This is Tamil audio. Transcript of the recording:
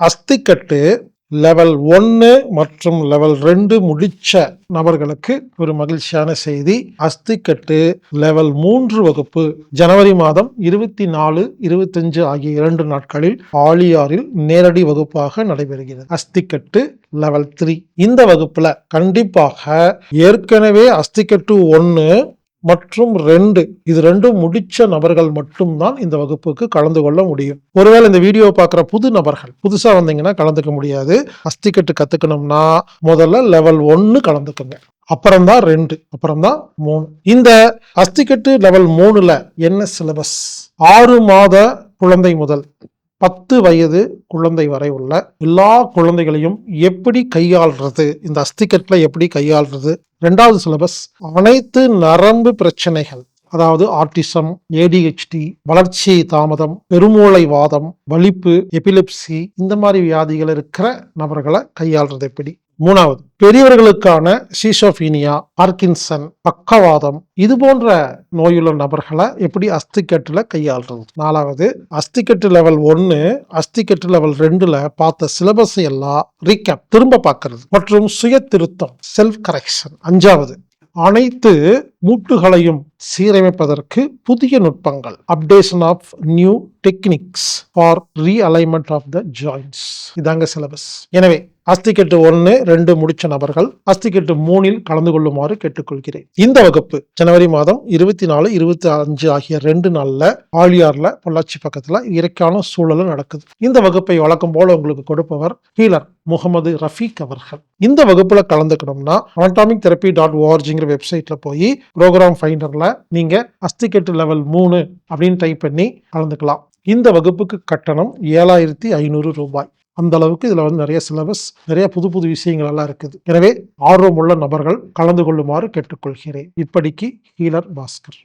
அஸ்திக்கட்டு லெவல் ஒன்று மற்றும் லெவல் ரெண்டு முடிச்ச நபர்களுக்கு ஒரு மகிழ்ச்சியான செய்தி. அஸ்திக்கட்டு லெவல் மூன்று வகுப்பு ஜனவரி மாதம் இருபத்தி நாலு இருபத்தஞ்சு ஆகிய இரண்டு நாட்களில் ஆழியாரில் நேரடி வகுப்பாக நடைபெறுகிறது. அஸ்திக்கட்டு லெவல் த்ரீ இந்த வகுப்புல கண்டிப்பாக ஏற்கனவே அஸ்திக்கட்டு ஒன்று மற்றும் ரெண்டு இது ரெண்டும் முடிச்ச நபர்கள் மட்டும்தான் இந்த வகுப்புக்கு கலந்து கொள்ள முடியும். ஒருவேளை இந்த வீடியோவை பார்க்குற புது நபர்கள் புதுசாக வந்தீங்கன்னா கலந்துக்க முடியாது. அஸ்திக்கட்டு கற்றுக்கணும்னா முதல்ல லெவல் ஒன்று கலந்துக்குங்க. அப்புறம்தான் ரெண்டு அப்புறம்தான் மூணு. இந்த அஸ்திக்கட்டு லெவல் மூணுல என்ன சிலபஸ் ஆறு மாத குழந்தை முதல். பத்து வயது குழந்தை வரை உள்ள எல்லா குழந்தைகளையும் எப்படி கையாள்றது? இந்த அஸ்திக்கட்டில் எப்படி கையாள்றது? ரெண்டாவது சிலபஸ் அனைத்து நரம்பு பிரச்சனைகள். அதாவது ஆர்டிசம் ஏடிஹெச்டி வளர்ச்சி தாமதம் பெருமூளை வாதம் வலிப்பு எபிலிப்சி இந்த மாதிரி வியாதிகள் இருக்கிற நபர்களை கையாள்றது எப்படி? மூணாவது பெரியவர்களுக்கான சீசோபீனியா பார்க்கின்சன் பக்கவாதம் இது போன்ற நோயுள்ள நபர்களை எப்படி அஸ்திக்கட்டுல கையாள்றது? நாலாவது அஸ்திக்கட்டு லெவல் ஒன்னு அஸ்திக்கட்டு லெவல் ரெண்டுல பார்த்த சிலபஸ் எல்லாம் ரீகேப் திரும்ப பார்க்கறது. மற்றும் சுய திருத்தம் செல்ஃப் கரெக்ஷன் அஞ்சாவது அனைத்து மூட்டுகளையும் சீரமைப்பதற்கு புதிய நுட்பங்கள். Updation of new techniques for realignment of the joins இதாங்க சிலபஸ் எனவே அஸ்திக்கட்டு ஒன்று ரெண்டு முடிச்ச நபர்கள் அஸ்திக்கட்டு மூணில் கலந்து கொள்ளுமாறு கேட்டுக்கொள்கிறேன். இந்த வகுப்பு ஜனவரி மாதம் இருபத்தி நாலு இருபத்தி அஞ்சு ஆகிய ரெண்டு நாளில் ஆழியார்ல பொள்ளாச்சி பக்கத்தில் இயற்கையான சூழலும் நடக்குது. இந்த வகுப்பை வழக்கம் போல உங்களுக்கு கொடுப்பவர் ஹீலர் முகமது ரஃபீக் அவர்கள். இந்த வகுப்புல கலந்துக்கணும்னா அனட்டாமிக் தெரப்பி டாட் ஓஆர்ஜிங்கிற வெப்சைட்ல போய் ப்ரோக்ராம் ஃபைண்டர்ல நீங்க அஸ்திக்கட்டு லெவல் மூணு அப்படின்னு டைப் பண்ணி கலந்துக்கலாம். இந்த வகுப்புக்கு கட்டணம் ஏழாயிரத்தி ஐநூறு ரூபாய். அந்த அளவுக்கு இதில் வந்து நிறைய சிலபஸ் நிறைய புது புது விஷயங்கள் எல்லாம் இருக்குது. எனவே ஆர்வமுள்ள நபர்கள் கலந்து கொள்ளுமாறு கேட்டுக்கொள்கிறேன். இப்படிக்கு ஹீலர் பாஸ்கர்.